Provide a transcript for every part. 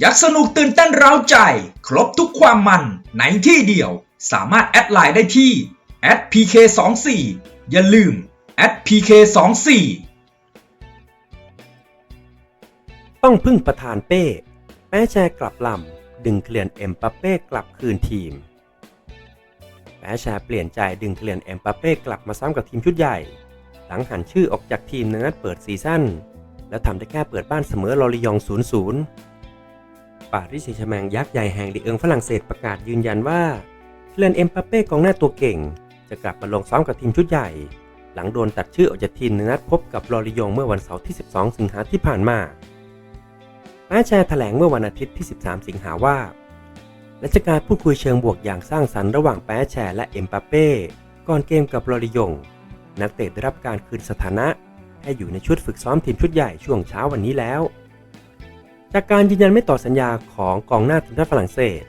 อยากสนุกตื่นเต้นเร้าใจ ครบทุกความมันในที่เดียว สามารถแอดไลน์ได้ที่ @pk24 อย่าลืม @pk24 ต้องพึ่งประธานเป้แป้แชร์กลับลำ ดึงเคลียนเอ็มปาเป้กลับคืนทีมแป้แชร์เปลี่ยนใจดึงเคลียนเอ็มปาเป้กลับมาซ้ำกับทีมชุดใหญ่ หลังหันชื่อออกจากทีมในนัดเปิดซีซั่นแล้วทำได้แค่เปิดบ้านเสมอลอริยอง 0-0 ปารีสแซงต์แชร์แมงยักษ์ใหญ่แห่งลีกเอิงฝรั่งเศสประกาศยืนยันว่าเคลนเอ็มปาเป้กองหน้าตัวเก่ง จะกลับมาลงซ้อมกับทีมชุดใหญ่ หลังโดนตัดชื่อออกจากทีมในนัดพบกับลอริยงเมื่อวันเสาร์ที่ 12 สิงหาที่ผ่านมาแป้แชร์แถลงเมื่อวันอาทิตย์ที่ 13 สิงหาว่าและจากการพูดคุยเชิงบวกอย่างสร้างสรรค์ระหว่างแป้แชร์และเอ็มปาเป้ก่อนเกมกับลอริยง นักเตะได้รับการคืนสถานะ ให้อยู่ในชุดฝึกซ้อมทีมชุดใหญ่ช่วงเช้าวันนี้แล้ว จากการยืนยันไม่ต่อสัญญาของกองหน้าทีมชาติฝรั่งเศส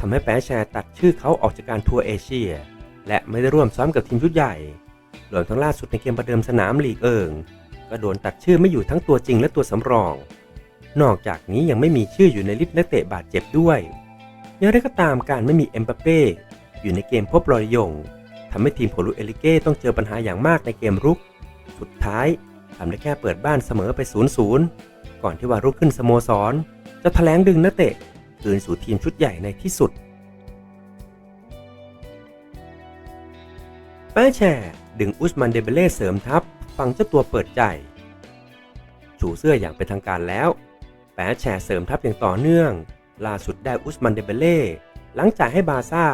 ทำให้แป้แชร์ตัดชื่อเขาออกจากการทัวร์เอเชีย และไม่ได้ร่วมซ้อมกับทีมชุดใหญ่รวมทั้งล่าสุดในเกมประเดิมสนามลีกเอิงก็โดนตัดชื่อไม่อยู่ทั้งตัวจริงและตัวสำรอง นอกจากนี้ยังไม่มีชื่ออยู่ในลิสต์นักเตะบาดเจ็บด้วยอย่างไรก็ตามการไม่มีเอ็มบัปเป้อยู่ในเกมพบรอยยงทำให้ทีมโผลูเอลิเก้ต้องเจอปัญหาอย่างมากในเกมรุก สุดท้ายทำได้แค่เปิดบ้านเสมอไป 0-0 ก่อนที่ว่ารุกขึ้นสโมสร จะแถลงดึงนักเตะคืนสู่ทีมชุดใหญ่ในที่สุดแป้แชร์ดึงอุสมันเดเบเล่เสริมทัพ ฟังเจ้าตัวเปิดใจ ชูเสื้ออย่างเป็นทางการแล้ว แป้แชร์เสริมทัพอย่างต่อเนื่อง ล่าสุดได้อุสมันเดเบเล่หลังจ่ายให้บาซ่า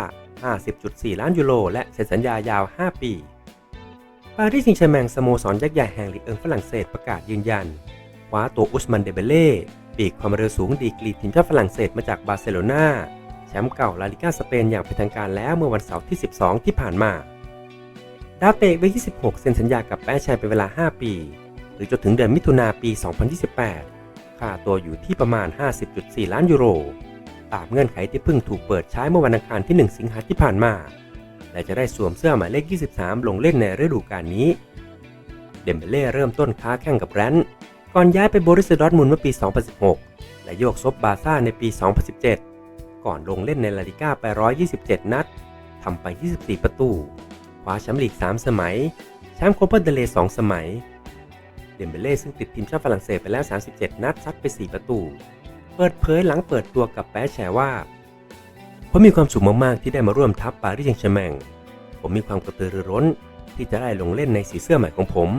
50.4 ล้านยูโร และเซ็นสัญญายาว 5 ปี ปารีสแซงต์แชร์แมงสโมสรยักษ์ใหญ่แห่งลีกเอิงฝรั่งเศสประกาศยืนยัน คว้าตัวอุสมันเดเบเล่ปีกความเร็วสูงดีกรีทีมชาติฝรั่งเศสมาจากบาร์เซโลนาแชมป์เก่าลาลิกาสเปนอย่างเป็นทางการแล้วเมื่อวันเสาร์ที่ 12 ที่ผ่านมา ดาวเตะวัย26 เซ็นสัญญากับแป้แชร์เป็นเวลา 5 ปี หรือจนถึงเดือนมิถุนาปี 2028 ค่าตัวอยู่ที่ประมาณ 50.4 ล้านยูโร ตามเงื่อนไขที่เพิ่งถูกเปิดใช้เมื่อวันอังคารที่ 1 สิงหาที่ผ่านมา และจะได้สวมเสื้อหมายเลข 23 ลงเล่นในฤดูกาลนี้ เดมเบเล่เริ่มต้นค้าแข่งกับแรนท์ ก่อนย้ายไปโบริสดอร์ทมุนเมื่อปี 2016 และโยกซบบาร์ซ่าในปี 2017 ก่อนลงเล่นในลาลิก้าไป 127 นัดทำไป 24 ประตูคว้าแชมป์ลีก 3 สมัย แชมป์โคปาเดเล2สมัย เดมเบเล่ซึ่งติดทีมชาติฝรั่งเศสไปแล้ว 37 นัดซัดไป 4 ประตู เปิดเผยหลังเปิดตัวกับแป๊แชร์ว่าผมมีความสุขมาก ๆ ที่ได้มาร่วมทัพปารีสแซงต์แชร์แมง ผมมีความกระตือรือร้นที่จะได้ลงเล่นในสีเสื้อใหม่ของผม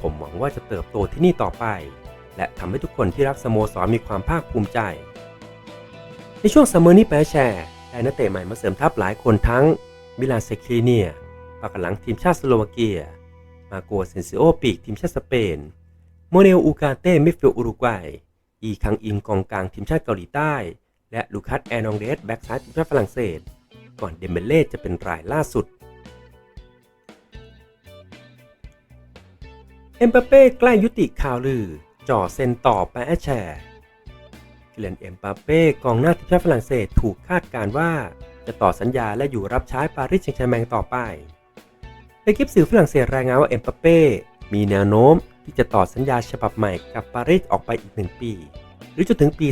ผมหวังว่าจะเติบโตที่นี่ต่อไป และทำให้ทุกคนที่รักสโมสรมีความภาคภูมิใจ ในช่วงซัมเมอร์นี้แปแชร์ได้นักเตะใหม่มาเสริมทัพหลายคนทั้ง มิลานเซคลีเนียปากหลังทีมชาติสโลวาเกีย มาโกเซนซิโอปีกทีมชาติสเปน โมเนลอูกาเต้มิฟิลอุรุกวัย อีคังอินกองกลางทีมชาติเกาหลีใต้ และลูคัสแอนองเดสแบ็กซ้ายทีมชาติฝรั่งเศส ก่อนเดมเบเล่จะเป็นรายล่าสุด เอ็มปาเป้ใกล้ยุติข่าวลือ จ่อเซ็นต่อไปแอชแชร์เกลียนเอ็มปาเป้กองหน้าทีมชาติฝรั่งเศสถูกคาดการณ์ว่า จะต่อสัญญาและอยู่รับใช้ปารีสแซงต์แชร์แมงต่อไปในคลิปสื่อฝรั่งเศสรายงานว่าเอ็มปาเป้มีแนวโน้มที่จะต่อสัญญาฉบับใหม่กับปารีสออกไปอีก1ปี หรือจนถึงปี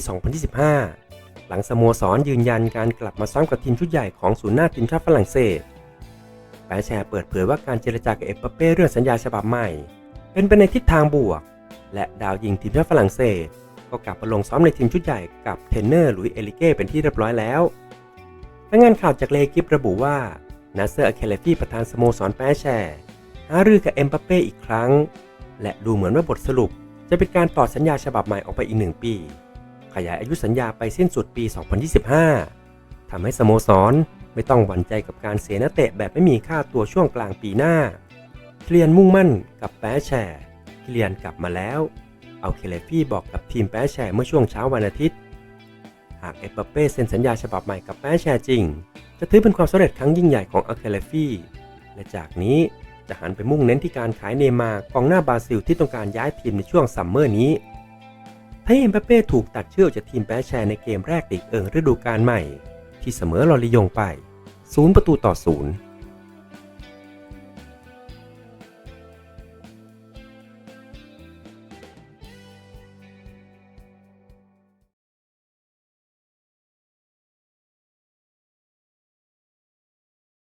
2025 หลังสโมสรยืนยันการกลับมาซ้อมกับทีมชุดใหญ่ของศูนย์หน้าทีมชาติฝรั่งเศสแปแชร์เปิดเผยว่าการเจรจากับเอ็มปาเป้เรื่องสัญญาฉบับใหม่ เป็นไปในทิศทางบวก และดาวยิงทีมชาติฝรั่งเศส ก็กลับมาลงซ้อมในทีมชุดใหญ่กับเทนเนอร์หลุยส์เอลิเก้เป็นที่เรียบร้อยแล้วรายงานข่าวจากเลกิประบุว่านาเซอร์อเคเลฟี่ประธานสโมสรแปแชร์หารือกับเอ็มบัปเป้อีกครั้ง และดูเหมือนว่าบทสรุปจะเป็นการต่อสัญญาฉบับใหม่ออกไปอีกหนึ่งปี ขยายอายุสัญญาไปสิ้นสุดปี 2025 ทำให้สโมสรไม่ต้องหวั่นใจกับการเสียนักเตะแบบไม่มีค่าตัวช่วงกลางปีหน้า เคลียนมุ่งมั่นกับแปแชร์เคลียนกลับมาแล้ว เอาเคเลฟี่บอกกับทีมแปแชร์เมื่อช่วงเช้าวันอาทิตย์ หากเอ็มบัปเป้เซ็นสัญญาฉบับใหม่กับแปแชร์จริง จะถือเป็นความสำเร็จครั้งยิ่งใหญ่ของอาเคเลฟี่ และจากนี้จะหันไปมุ่งเน้นที่การขายเนมาร์กองหน้าบราซิลที่ต้องการย้ายทีมในช่วงซัมเมอร์นี้ถ้าเอ็มบัปเป้ถูกตัดเชื่อกจากทีมแปแชร์ในเกมแรกติกเอิงฤดูกาลใหม่ ที่เสมอลอริยงไป 0 ประตูต่อ 0